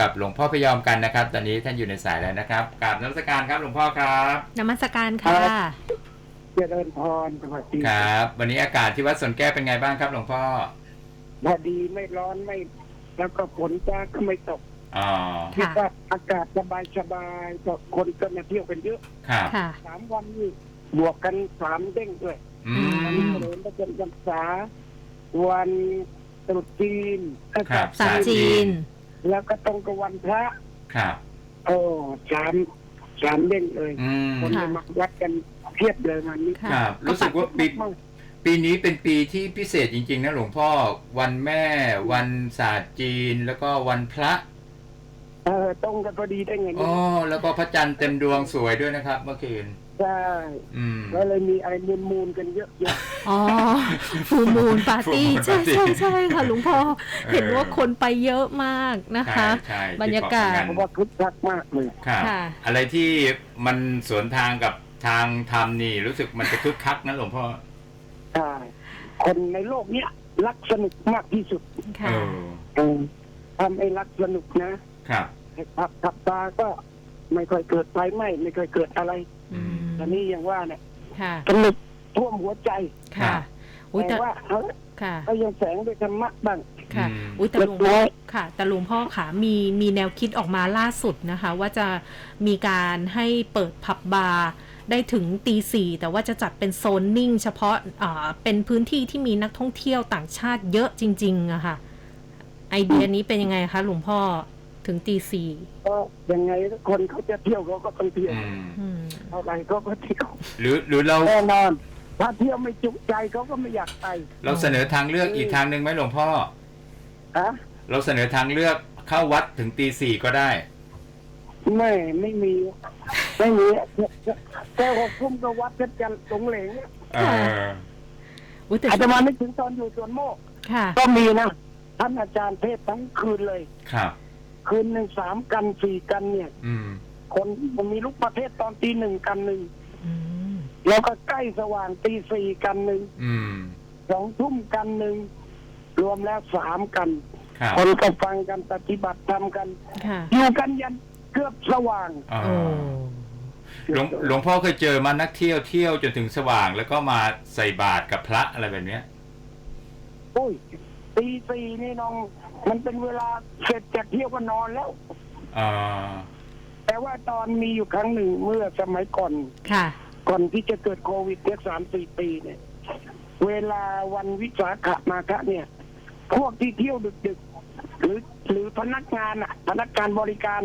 กับหลวงพ่อพยอมกันนะครับ ตอนนี้ท่านอยู่ในสายแล้วนะครับกราบนมัสการครับหลวงพ่อครับนมัสการค่ะครับเจริญพรสวัสดีครับ วันนี้อากาศที่วัดสวนแก้วเป็นไงบ้างครับ หลวงพ่อพอดีไม่ร้อนไม่ แล้วก็ฝนจ้าก็ไม่ตกอ๋อคิดค่ะว่าอากาศสบายสบายๆก็คนก็มาเที่ยวกันเยอะครับค่ะสามวันนี่บวกกันสามเด้งด้วยอืวันมนี้เฉลิมพระชนมพรรษาวันตรุษจีนเอ้ยครับสามจีน แล้วก็ตรงกับวันพระ ครับ โอ้สามสามเด้งเลยอืมคนค่ะมาวัดกันเพียบเลยวันนี้ค่ะ ครับ รู้สึกว่าปีมากปีนี้เป็นปีที่พิเศษจริง ๆ นะหลวงพ่อ วันแม่ วันศาสตร์จีน แล้วก็วันพระเออตรงกันพอดีได้ไงอ๋เนี่อยแล้วก็พระจันทร์เต็มดวงสวยด้วยนะครับ เมื่อคืนใช่อืมก็เลยมีอะไรมูลมูลๆกันเยอะแยะ อ๋อฟูมูลปาร์ตี้ Full Moon ใช่ Party ใช่ใช่ค่ะหลวงพ่อเออ เห็นว่าคนไปเยอะมากนะคะใช่ใช่บรรยากาศที่เพเกะพงันราะว่าคึกคักมากเลยครับค่ะ อะไรที่มันสวนทางกับทางธรรมนี่ รู้สึกมันจะคึกคักนะหลวงพ่อใช่ คนในโลกเนี้ยรักสนุกมากที่สุดค่ะ เออเออทำให้รักสนุกนะครับให้ขับขับตาก็ไม่ค่อยเกิดไฟไหม้ไม่ค่อยเกิดอะไร อืมต อนนี้ยังว่าเนี่ยค่ะสนุกท่วมหัวใจค่ะอุ้ยแต่แต่ว่าเอาค่ะ ก็ยังแสงด้วยธรรมะบ้าง ค่ะ อืม อุ้ยแต่เล็หลกวงน้อยค่ะ แต่หลวงพ่อค่ะ มีมีแนวคิดออกมาล่าสุดนะคะ ว่าจะมีการให้เปิดผับบาร์ได้ถึงตีสี่แต่ว่าจะจัดเป็นโซนนิ่ง เฉพาะอ่าเป็นพื้นที่ที่มีนักท่องเที่ยวต่างชาติเยอะจริงๆอะค่ะ ไอเดียนี้เป็นยังไงคะหลวงพ่อ ถึงตีสี่ก็ยังไงคนเขาจะเที่ยวเขาก็ต้องเที่ยวอืมอืม เท่าไหร่เขาก็เที่ยวหรือหรือเราแน่นอน ถ้าเที่ยวไม่จุใจเขาก็ไม่อยากไปเราเสนอทางเลือกอีกทางหนึ่งไหมหลวงพ่อ ฮะเราเสนอทางเลือกเข้าวัดถึงตีสี่ก็ได้ ไม่ไม่มี ไม่มีแค่หกทุ่มก็วัดกันจะหลงเหลงเอออุ้ยแต่อาจจะมานึกถึงตอนอยู่สวนโมก ค่ะ ก็มีนะท่านอาจารย์เทศน์ทั้งคืนเลย ครับ คืนหนึ่งสามกันสี่กันเนี่ย อืม คนมันมีลูกประเทศตอนตีหนึ่งกันหนึ่งอืมแล้วก็ใกล้สว่างตีสี่กันหนึ่งอืม สองทุ่มกันหนึ่งรวมแล้วสามกัน ครับคนก็ฟังกันปฏิบัติทำกัน ค่ะอยู่กันยันเกือบสว่างอ๋อโอ้หลวงหลวงพ่อเคยเจอมานักเที่ยวเที่ยวจนถึงสว่างแล้วก็มาใส่บาตรกับพระอะไรแบบเนี้ย โอ้ยตีสี่นี่น้อง มันเป็นเวลาเสร็จจากเที่ยวก็นอนแล้ว อ่าแต่ว่าตอนมีอยู่ครั้งหนึ่งเมื่อสมัยก่อน ค่ะ ก่อนที่จะเกิดโควิดเพียสามสี่ปีเนี่ย เวลาวันวิสาขมาฆะเนี่ย พวกที่เที่ยวดึกๆ หรือหรือพนักงานอะพนักงานบริการ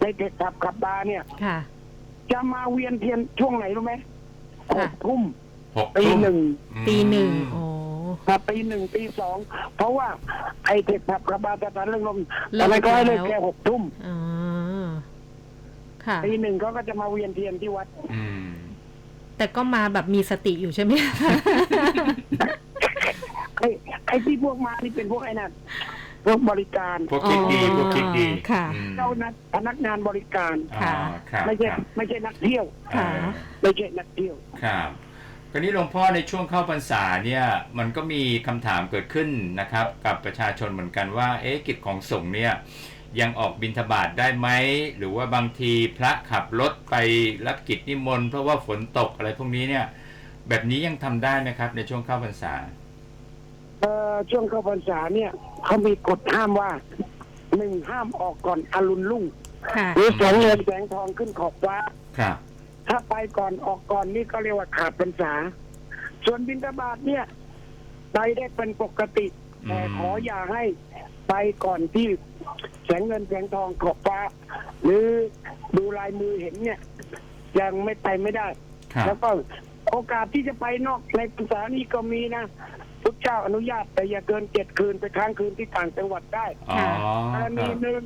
ในเทคขับขับบาร์เนี่ย ค่ะ จะมาเวียนเทียนช่วงไหนรู้ไหมหค่ะ กทุ่มหกตีทุ่มหนึ่งอืม ตีหนึ่งโอ้ มาตีหนึ่งตีสองเพราะว่าไอเทคขับขับบาร์สถานเรื่องลมเลิกอะไรก็ให้เลิกแล้ว แค่หกทุ่มอ่าค่ะตีหนึ่งเขาก็จะมาเวียนเทียนที่วัด อืม แต่ก็มาแบบมีสติอยู่ใช่ไหม ไอ้ไอ้ที่พวกมาที่เป็นพวกไอ้นั่นพวกบริการพวกคิดดีพวกคิดดีค่ะ อืมเจ้านักพนักงานบริการ อ๋อครับไม่ใช่ครับไม่ใช่นักเที่ยว ค่ะ ไม่ใช่นักเที่ยว ครับ ราวนี้หลวงพ่อในช่วงเข้าพรรษาเนี่ยมันก็มีคำถามเกิดขึ้นนะครับ กับประชาชนเหมือนกันว่าเอ๊ะกิจของสงฆ์เนี่ยยังออกบิณฑบาตได้ไหมหรือว่าบางทีพระขับรถไปรับกิจนิมนต์เพราะว่าฝนตกอะไรพวกนี้เนี่ย แบบนี้ยังทำได้ไหมครับ ในช่วงเข้าพรรษาเอ่อช่วงเข้าพรรษาเนี่ยเขามีกฎห้ามว่าหนึ่งห้ามออกก่อนอรุณรุ่งค่ะหรือแสงเงินแสงทองขึ้นขอบฟ้าครับ ถ้าไปก่อนออกก่อนนี่ก็เรียกว่าขาดพรรษา ส่วนบิณฑบาตเนี่ย ไปได้เป็นปกติ แต่อืมขออย่าให้ไปก่อนที่แสงเงินแสงทองขอบฟ้า หรือดูลายมือเห็นเนี่ย ยังไม่ไปไม่ได้ครับแล้วก็โอกาสที่จะไปนอกในภาษานี้ก็มีนะทุกเจ้าอนุญาตแต่อย่าเกินเจ็ดคืนไปค้างคืนที่ต่างจังหวัดได้อ๋อกรคณีรับหนึ่ง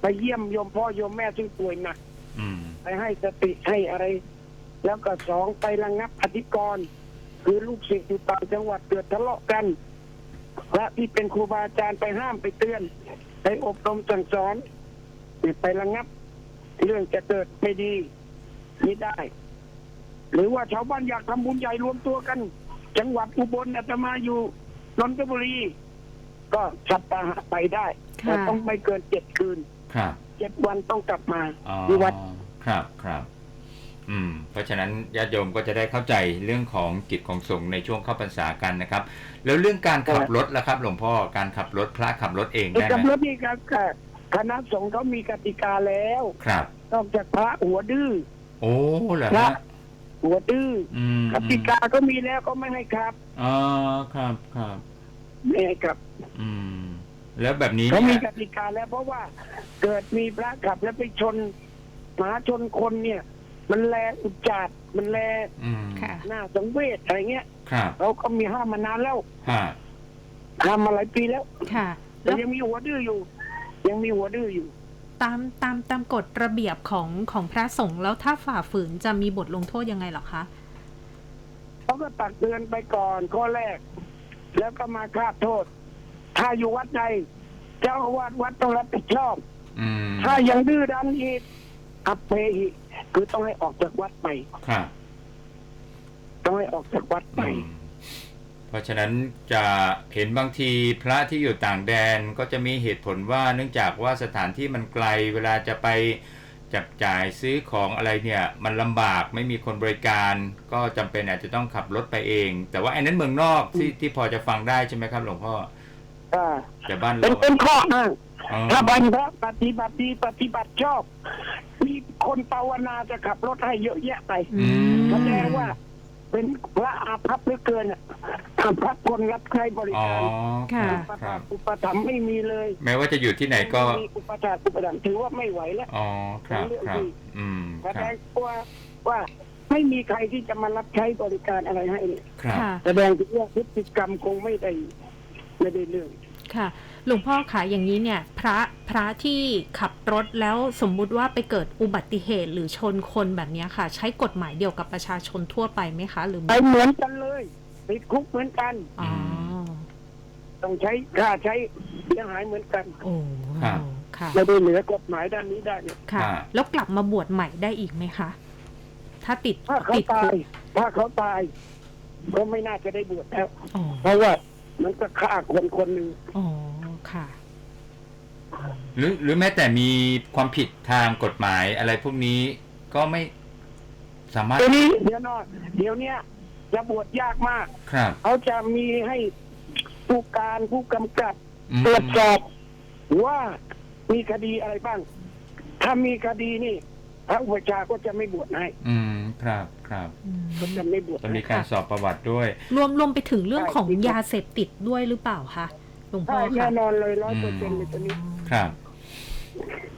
ไปเยี่ยมโยมพ่อโยมแม่ซึ่งป่วยหนักอืม ไปให้สติให้อะไร แล้วก็สองไประงับอธิกรณ์คือลูกศิษย์อยู่ต่างจังหวัดเกิดทะเลาะกันพระที่เป็นครูบาอาจารย์ไปห้ามไปเตือน ไปอบรมสั่งสอนไประงับ เรื่องจะเกิดไม่ดีไม่ได้ หรือว่าชาวบ้านอยากทำบุญใหญ่รวมตัวกัน จังหวัดอุบลอาตมาอยู่นนทบุรี ก็สัปดาห์ไปได้แต่ค่ะต้องไม่เกินเจ็ดคืนครับเจ็ดวันต้องกลับมาอ๋อที่วัด ครับครับอืมเพราะฉะนั้นญาติโยมก็จะได้เข้าใจเรื่องของกิจของสงฆ์ในช่วงเข้าพรรษากันนะครับ แล้วเรื่องการขับรถล่ะครับ หลวงพ่อการขับรถพระขับรถเองไอ้ได้กับไหมรถนี่ครับก็คณะสงฆ์เขามีกติกาแล้วครับนอกจากพระหัวดื้อโอ้เหรอพระฮะหัวดื้ออืมกติกาก็มีแล้วก็ไม่ให้ครับอ๋อครับครับไม่ให้ครับ อืม แล้วแบบนี้เขามีเนี่ยกติกาแล้วเพราะว่าเกิดมีพระขับแล้วไปชน หมาชนคนเนี่ย มันแลอุจจาดมันแลอืมค่ะ หน้าสังเวชอะไรเงี้ยครับเขาก็มีห้ามมานานแล้วฮะห้ามมาหลายปีแล้วค่ะ แต่แล้วยังมีหัวดื้ออยู่ ยังมีหัวดื้ออยู่ ตามตามตามกฎระเบียบของของพระสงฆ์แล้วถ้าฝ่าฝืนจะมีบทลงโทษยังไงเหรอคะ เขาก็ตักเตือนไปก่อนข้อแรก แล้วก็มาคาดโทษ ถ้าอยู่วัดใดเจ้าอาวาสวัดต้องรับผิดชอบ อืมถ้ายังดื้อดันอีก อัปเพหิคือต้องให้ออกจากวัดไปครับต้องให้ออกจากวัดไป อืมเพราะฉะนั้นจะเห็นบางทีพระที่อยู่ต่างแดนก็จะมีเหตุผลว่าเนื่องจากว่าสถานที่มันไกลเวลาจะไปจับจ่ายซื้อของอะไรเนี่ย มันลำบากไม่มีคนบริการ ก็จำเป็นอาจจะต้องขับรถไปเอง แต่ว่าไอ้นั้นเมืองนอกที่ที่พอจะฟังได้ใช่ไหมครับ หลวงพ่ออ่า แต่บ้านเป็นเราเป็นข้ออ้างอ๋อ ถ้าบันพระปฏิบัติดีปฏิบัติชอบ มีคนภาวนาจะขับรถให้เยอะแยะไปอืม แสดงว่า เป็นพระอาภัพเหลือเกินอะอาภัพคนรับใช้บริอ๋อการค่ะครับครับอุปถัมภ์ไม่มีเลยแม้ว่าจะอยู่ที่ไหนก็ม่มีอุปถัมภ์อุปถัมภ์ถือว่าไม่ไหวแล้ว อ๋อ ครับครับ อืม แสคดรับ งว่าว่าไม่มีใครที่จะมารับใช้บริการอะไรให้เนี่ยครับ ค่ะ แสดงถึงว่าพฤติกรรมคงไม่ได้ไม่ได้เรื่อง ค่ะ หลวงพ่อคะอย่างนี้เนี่ย พระพระที่ขับรถแล้วสมมุติว่าไปเกิดอุบัติเหตุหรือชนคนแบบเนี้ยค่ะ ใช้กฎหมายเดียวกับประชาชนทั่วไปไหมคะ หรือไปเหมือนกันเลยติดคุกเหมือนกันอ๋อต้องใช้ค่าใช้เสียหายเหมือนกัน โอ้ครับค่ะไม่ได้เหนือกฎหมายด้านนี้ได้เนี่ยค่ะอ่าแล้วกลับมาบวชใหม่ได้อีกไหมคะ ถ้าติดถ้าเขาติดตาคุยกถ้าเขาตายก็ไม่น่าจะได้บวชแล้วอ๋อเพราะว่า มันก็ฆ่าคนคนหนึ่งอ๋อค่ะ หรือหรือแม้แต่มีความผิดทางกฎหมายอะไรพวกนี้ก็ไม่สามารถเดี๋ยวนี้เดี๋ยวนอนเดี๋ยวเนี้ยจะบวชยากมาก ครับ เขาจะมีให้ผู้การผู้กำกับอืม ตรวจสอบว่ามีคดีอะไรบ้าง ถ้ามีคดีนี่ พระอุปชฌาย์ก็จะไม่บวชให้อืมครับครับก็จะไม่บวชต้องมีให้การสอบประวัติด้วย รวมรวมไปถึงเรื่องของใช่ยาเสพติดด้วยหรือเปล่าคะหลวงพ่ใช่อแน่คะนอนเลยร้อยเปอร์เซ็นต์เลยตัวนี้ครับ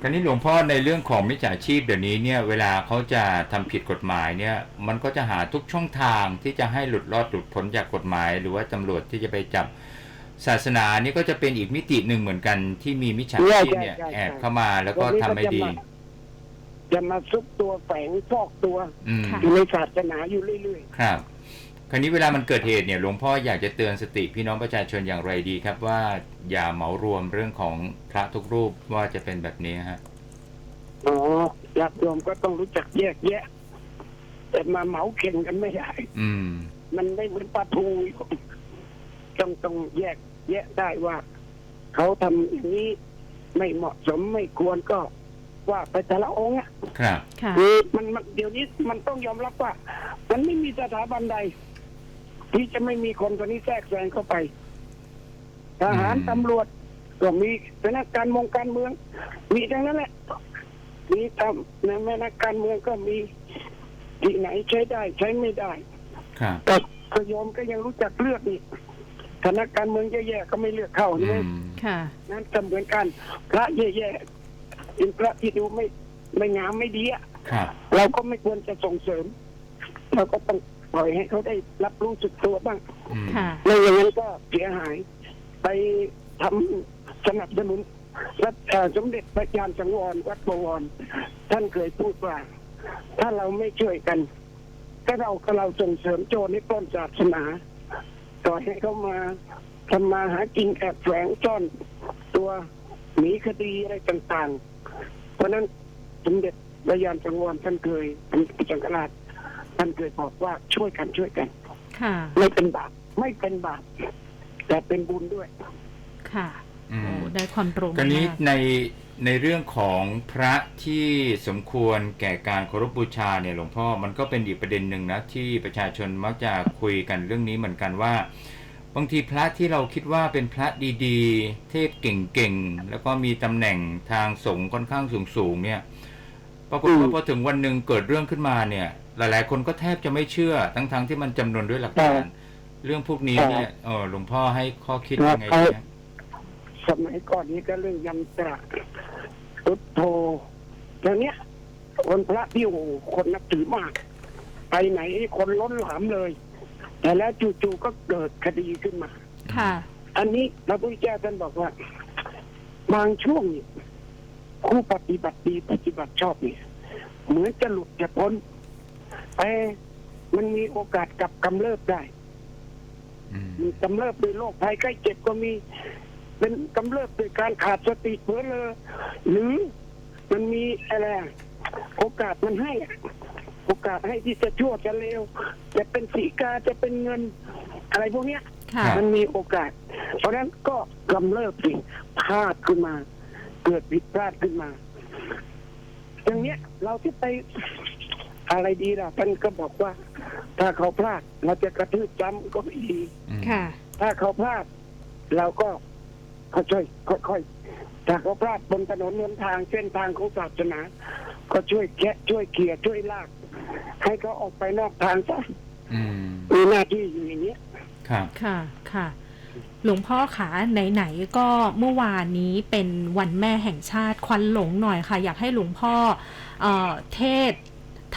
คราวนี้หลวงพ่อในเรื่องของมิจฉาชีพเดี๋ยวนี้เนี่ยเวลาเขาจะทำผิดกฎหมายเนี่ย มันก็จะหาทุกช่องทางที่จะให้หลุดรอดหลุดพ้นจากกฎหมาย หรือว่าตำรวจที่จะไปจับศาสนานี่ก็จะเป็นอีกมิติหนึ่งเหมือนกันที่มีมิจฉาชีพเนี่ยใช่ใช่ใช่แอบเข้ามาแล้วก็ทำไม่ดี จะมาซุกตัวแฝงฟอกตัวอืมอยู่ในศาสนาอยู่เรื่อยครับ คราวนี้เวลามันเกิดเหตุเนี่ยหลวงพ่ออยากจะเตือนสติพี่น้องประชาชนอย่างไรดีครับ ว่าอย่าเหมารวมเรื่องของพระทุกรูปว่าจะเป็นแบบนี้ฮะ ๆอ๋อญาติโยมก็ต้องรู้จักแยกแยะ แต่มาเหมาเข่งกันไม่ได้ อืม มันไม่เหมือนปลาทูต้องต้องแยก แยะได้ว่า เขาทำอย่างนี้ไม่เหมาะสมไม่ควรก็ ว่าไปแต่ละองค์อะครับ ค่ะ คือมันมันเดี๋ยวนี้มันต้องยอมรับว่า มันไม่มีสถาบันใด ที่จะไม่มีคนคนนี้แทรกแซงเข้าไปทหารอืม ตำรวจก็มีเป็นนักการมงการเมือง มีทั้งนั้นแหละ มีตามนะแม่นักการเมืองก็มีที่ไหนใช้ได้ ใช้ไม่ได้ ครับ แต่ก็โยมก็ยังรู้จักเลือกนี่ถ้านักการเมืองแย่ๆก็ไม่เลือกเข้าอืใช่ไหมม ค่ะ นั่นก็เหมือนกัน พระแย่ๆ เป็นพระที่ดูไม่ไม่งามไม่ดีอะครับเราก็ไม่ควรจะส่งเสริม เราก็ต้องปล่อยให้เขาได้รับรู้สึกตัวบ้างอืมค่ะ ไม่อย่างนั้นก็เสียหาย ไปทำสนับสนุนรัฐเอ่อสมเด็จพระยานสังวรวัดบวร ท่านเคยพูดว่า ถ้าเราไม่ช่วยกันก็เราก็เราส่งเสริมโจรในปล้นศาสนาต่อยให้เขามาทำมาหากินแอบแฝงซ่อนตัวหนีคดีอะไรต่างๆเพ ราะฉะนั้นสมเด็จพระยานสังวรท่านเคยท่านจังกราชท่านเคยบอกว่าช่วยกันช่วยกันค่ะไม่เป็นบาปไม่เป็นบาปแต่เป็นบุญด้วย ค่ะอืโอ้มได้ความรู้คราวนี้มากในในเรื่องของพระที่สมควรแก่การเคารพบูชาเนี่ยหลวงพ่อมันก็เป็นอีกประเด็นหนึ่งนะที่ประชาชนมักจะคุยกันเรื่องนี้เหมือนกันว่า บางทีพระที่เราคิดว่าเป็นพระดีๆ เทศเก่งๆ แล้วก็มีตำแหน่งทางสงฆ์ค่อนข้างสูงๆเนี่ยปรากฏว่าพอถึงวันหนึ่งเกิดเรื่องขึ้นมาเนี่ย หลายๆ คนก็แทบจะไม่เชื่อทั้งๆที่มันจำนวนด้วยหลักฐานเรื่องพวกนี้เนี่ยเออหลวงพ่อให้ข้อคิดยังไงดีนะสมัยก่อนนี้ก็เรื่องยำตระพุทโธอย่างเนี้ยคนพระที่โอ้โหคนนับถือมาก ไปไหนคนล้นหลามเลย แต่แล้วจู่ๆก็เกิดคดีขึ้นมา ค่ะ อันนี้พระพุทธเจ้าท่านบอกว่า บางช่วงเนี่ยผู้ปฏิบัติดีปฏิบัติชอบเนี่ยเหมือนจะหลุดจะพ้นแต่มันมีโอกาสกลับกำเริบได้อืมมีกำเริบด้วยโรคภัยใกล้เจ็บก็มี เป็นกำเริบด้วยการขาดสติเผลอเลอหรือมันมีอะไรอะโอกาสมันให้อะ โอกาสให้ที่จะชั่วจะเลวจะเป็นสีกาจะเป็นเงินอะไรพวกเนี้ย ค่ะมันมีโอกาส เพราะฉะนั้นก็กำเริบสิพลาดขึ้นมา เกิดผิดพลาดขึ้นมา อย่างเนี้ยเราที่ไปอะไรดีล่ะท่านก็บอกว่า ถ้าเขาพลาดเราจะกระทืบซ้ำก็ไม่ดี อืมค่ะ ถ้าเขาพลาดเราก็ค่อยๆค่อยๆถ้าเขาพลาดบนถนนหนทางเส้นทางของศาสนา ก็ช่วยแคะช่วยเขี่ยช่วยลาก ให้เขาออกไปนอกทางซะอืมมีหน้าที่อยู่อย่างเนี้ย ครับ ค่ะค่ะ หลวงพ่อขาไหนๆก็เมื่อวานนี้เป็นวันแม่แห่งชาติควันหลงหน่อยค่ะ อยากให้หลวงพ่อเออเทศ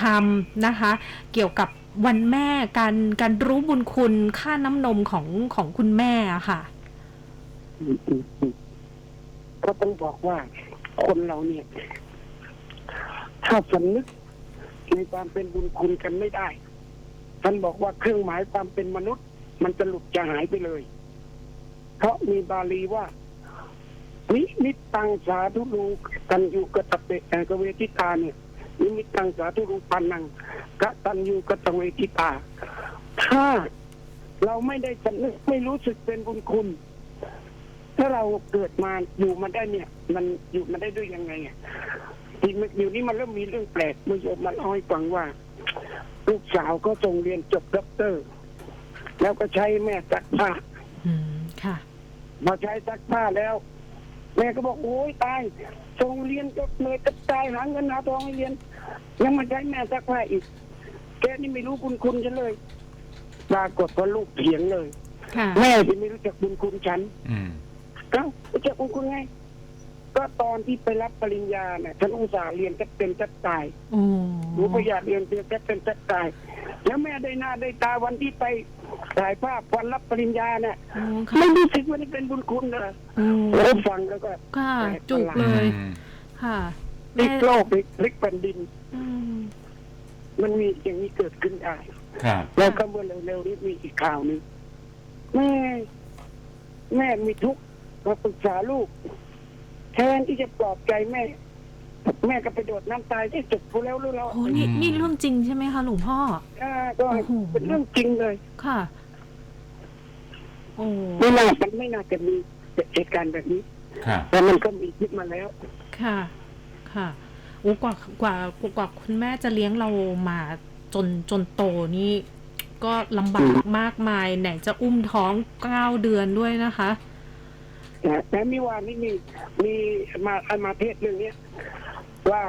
ธรรมนะคะ เกี่ยวกับวันแม่การการรู้บุญคุณค่าน้ำนมของของคุณแม่อะค่ะ อืมอืมอืมก็ต้องบอกว่าคนเราเนี่ย ถ้าสำนึก ในความเป็นบุญคุณกันไม่ได้ ท่านบอกว่าเครื่องหมายความเป็นมนุษย์ มันจะหลุดจะหายไปเลย เพราะมีบาลีว่านิมิตตังสาธุรูกันอยู่กตะเปกเวทิตาเนี่ยนิมิตตังสาธุรูปันนังกตันยูกตเวทิตา ถ้าเราไม่ได้สำนึกไม่รู้สึกเป็นบุญคุณ ถ้าเราเกิดมาอยู่มาได้เนี่ย มันอยู่มาได้ด้วยยังไงอะ ทีมันอยู่นี้มันเริ่มมีเรื่องแปลกเมื่อโยมมาเล่าให้ฟังว่า ลูกสาวก็ส่งเรียนจบด็อกเตอร์ แล้วก็ใช้แม่ซักผ้าอืมค่ะ มาใช้ซักผ้าแล้ว แม่ก็บอกโอ้ยตายส่งเรียนจบเลยจะตายหาเงินหาทองให้เรียน ยังมาใช้แม่ซักผ้าอีก แกนี่ไม่รู้คุณคุณฉันเลยปรากฏว่าลูกเถียงเลย ค่ะ แม่ที่ไม่รู้จักบุญคุณฉันอืม เอ้ารู้จักบุญคุณไง ก็ตอนที่ไปรับปริญญาเนี่ยฉันอุตส่าห์เรียนจะเป็นจะตายโอ้หนูก็อยากเรียนเรียนจะเป็นจะตาย แล้วแม่ได้หน้าได้ตาวันที่ไปถ่ายภาพวันรับปริญญาเนี่ยโอ้ค่ะไม่รู้สึกว่านี่เป็นบุญคุณเลยโอ้โอ้ฟังแล้วก็ค่ะจุกเลยอืมค่ะพลิกโลกพลิกพลิกแผ่นดิน อืม มันมีอย่างนี้เกิดขึ้นได้ ครับ แล้วก็เมื่อเร็วๆนี้มีอีกข่าวหนึ่งแม่ แม่มีทุกข์มาปรึกษาลูก แทนที่จะปลอบใจแม่ แม่ก็ไปโดดน้ำตายที่จุดกูแล้วรู้แล้วโอ้นี่นี่เรื่องจริงใช่ไหมคะหลวงพ่อ อ่าก็โอ้โห เป็นเรื่องจริงเลยค่ะ โอ้ ไม่น่ามันไม่น่าจะมีเหตุการณ์แบบนี้ ครับ แต่มันก็มีขึ้นมาแล้ว ค่ะ ค่ะโอ้กว่ากว่ากว่าคุณแม่จะเลี้ยงเรามาจนจนโตนี่ ก็ลำบากมากมาย ไหนจะอุ้มท้องเก้าเดือนด้วยนะคะ นะแต่มีวานนี่มีมีมาเอามาเทศเรื่องเนี้ยว่า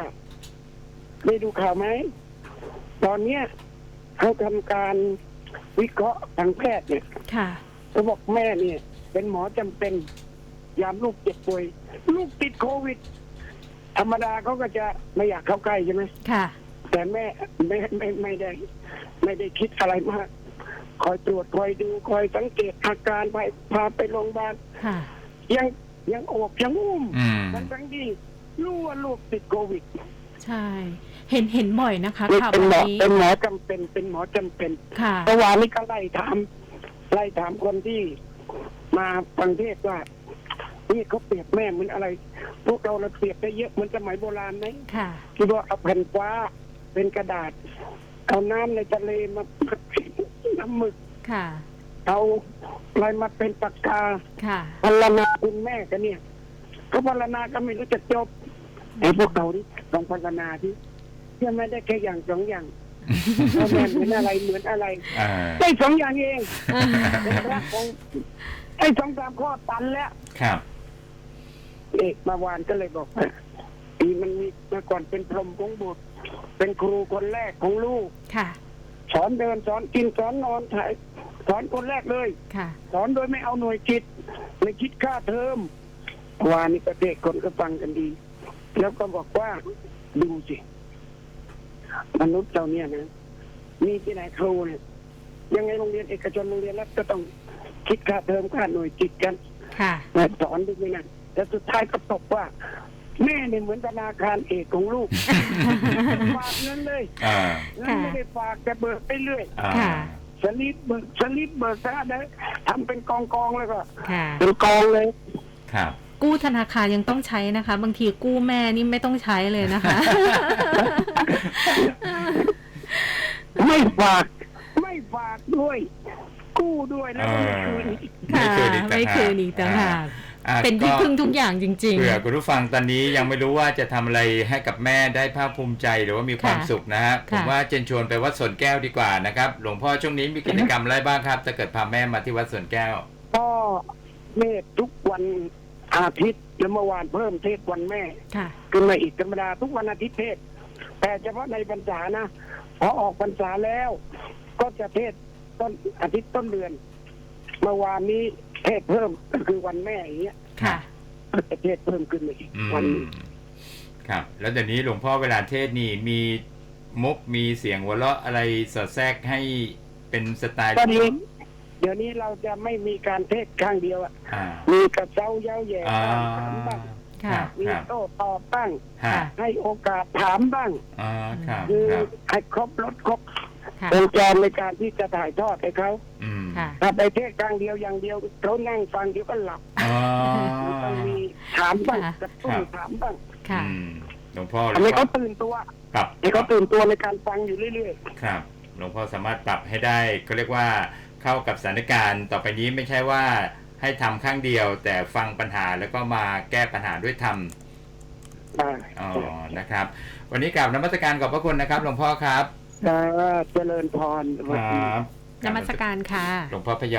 ได้ดูข่าวไหม ตอนเนี้ยเขาทำการวิเคราะห์ทางแพทย์เนี่ยค่ะเขาบอกแม่เนี่ย เป็นหมอจำเป็น ยามลูกเจ็บป่วย ลูกติดโควิด ธรรมดาเขาก็จะไม่อยากเข้าใกล้ใช่ไหมค่ะ แต่แม่ไม่ไม่ไม่ได้ ไม่ได้คิดอะไรมากคอยตรวจคอยดูคอยสังเกตอาการไปพาไปโรงพยาบาลค่ะ ยังยังโอบยังอุ้มอืม ทั้งทั้งที่รู้ว่าลูกติดโควิดใช่ เห็นเห็นบ่อยนะคะนี่ข่าวเป็นแบหมบอนี้เป็นหมอจำเป็น เป็นหมอจำเป็นค่ะ เมื่อวานนี้ก็ไล่ถามไล่ถามคนที่มาฟังเทศน์ว่านี่เขาเปรียบแม่เหมือนอะไร พวกเราเราเปรียบได้เยอะเหมือนสมัยโบราณไหม ค่ะที่ว่าเอาแผ่นฟ้าเป็นกระดาษ เอาน้ำในทะเลมา น้ำหมึกค่ะ เอาอะไรมาเป็นปากกาค่ะพรรณนาคุณแม่กันเนี่ยเขาพรรณนาก็ไม่รู้จะจบไอ้พวกเราที่ลองพัฒนาที่เชื่อไหมได้แค่อย่างสองอย่างพ่อแม่เหมือนอะไรเหมือนอะไรอ่าได้สองอย่างเองเป็นพระของไอ้สองสามข้อตันแล้ว ครับ เอกมาวานก็เลยบอกว่าอีมันมีเมื่อก่อนเป็นพรหมของบุตร เป็นครูคนแรกของลูก ค่ะ สอนเดินสอนกินสอนนอนถ่าย สอนคนแรกเลยค่ะสอนโดยไม่เอาหน่วยจิตไม่คิดค่าเทอมวานี่ประเทศคนก็ฟังกันดี แล้วก็บอกว่าดูสิ มนุษย์เราเนี่ยนะ มีที่ไหนครูเนี่ยยังไงโรงเรียนเอกชนโรงเรียนรัฐก็ต้องคิดค่าเทอมค่าหน่วยจิตกันค่ะแต่สอนด้วยนะแต่สุดท้ายก็ตกว่า แม่เนี่ยเหมือนธนาคารเอกของลูกฝากเงินเลยอ่าเงินไม่ได้ฝากแต่เบิกไปเรื่อยอ่าค่ะ สลิปเบิกสลิปเบิกซะนะทำเป็นกองกองๆแล้วก็ค่ะ เป็นกองเลย ครับ กู้ธนาคารยังต้องใช้นะคะ บางทีกู้แม่นี่ไม่ต้องใช้เลยนะคะ ไม่ฝาก ไม่ฝากด้วย กู้ด้วยแล้วก็ไม่คืนอีก ค่ะ ไม่คืนอีกต่างหาก ไม่คืนอีกต่างหากอ่าเป็นที่ก็พึ่งทุกอย่างจริงเผื่อคุณผู้ฟังตอนนี้ยังไม่รู้ว่าจะทำอะไรให้กับแม่ได้ภาคภูมิใจหรือว่ามีความค่ะสุขนะฮะผมค่ะว่าเจนชวนไปวัดสวนแก้วดีกว่านะครับหลวงพ่อช่วงนี้มีกิจกรรมอะไรบ้างครับถ้าเกิดพาแม่มาที่วัดสวนแก้วก็เมธทุกวันอาทิตย์แล้วเมื่อวานเพิ่มเทศวันแม่ๆค่ะขึ้นมาอีกธรรมดาทุกวันอาทิตย์เทศ แต่เฉพาะในพรรษานะพอออกพรรษาแล้ว ก็จะเทศต้นอาทิตย์ต้นเดือน เมื่อวานนี้ เทศเพิ่มก็คือวันแม่อย่างเงี้ยค่ะก็จะเทศเพิ่มขึ้นมาอีกอืมวันหนึ่งครับ แล้วเดี๋ยวนี้หลวงพ่อเวลาเทศน์นี่มีมุกมีเสียงหัวเราะอะไรสอดแทรกให้เป็นสไตล์ตอนนี้เดี๋ยวนี้เราจะไม่มีการเทศข้างเดียวอะอ่ามีกระเซ้าเย้าแย่อ่าบ้างถามบ้างคค่ะ รับมีครับโต้ตอบบ้าง ฮะค่ะให้โอกาสถามบ้าง อ่าครับคือครับให้ครบรถครบค่ะ วงจรในการที่จะถ่ายทอดให้เขา อืม ค่ะถ้าไปเทศข้างเดียวอย่างเดียวเขานั่งฟังเดี๋ยวก็หลับอ๋อต้องมีถามบ้างค่ะกระตุ้นถามบ้างค่ะอืมหลวงพ่อทำให้เขาตื่นตัวปรับ ให้เขาตื่นตัวในการฟังอยู่เรื่อยครับหลวงพ่อสามารถปรับให้ได้เขาเรียกว่าเข้ากับสถานการณ์ต่อไปนี้ไม่ใช่ว่าให้ทำข้างเดียว แต่ฟังปัญหาแล้วก็มาแก้ปัญหาด้วยธรรมๆอ่าอ๋อนะครับ วันนี้กราบนมัสการขอบพระคุณนะครับ หลวงพ่อครับ อ่าเจริญพรสวัสดี ครับ นมัสการค่ะ หลวงพ่อพยอม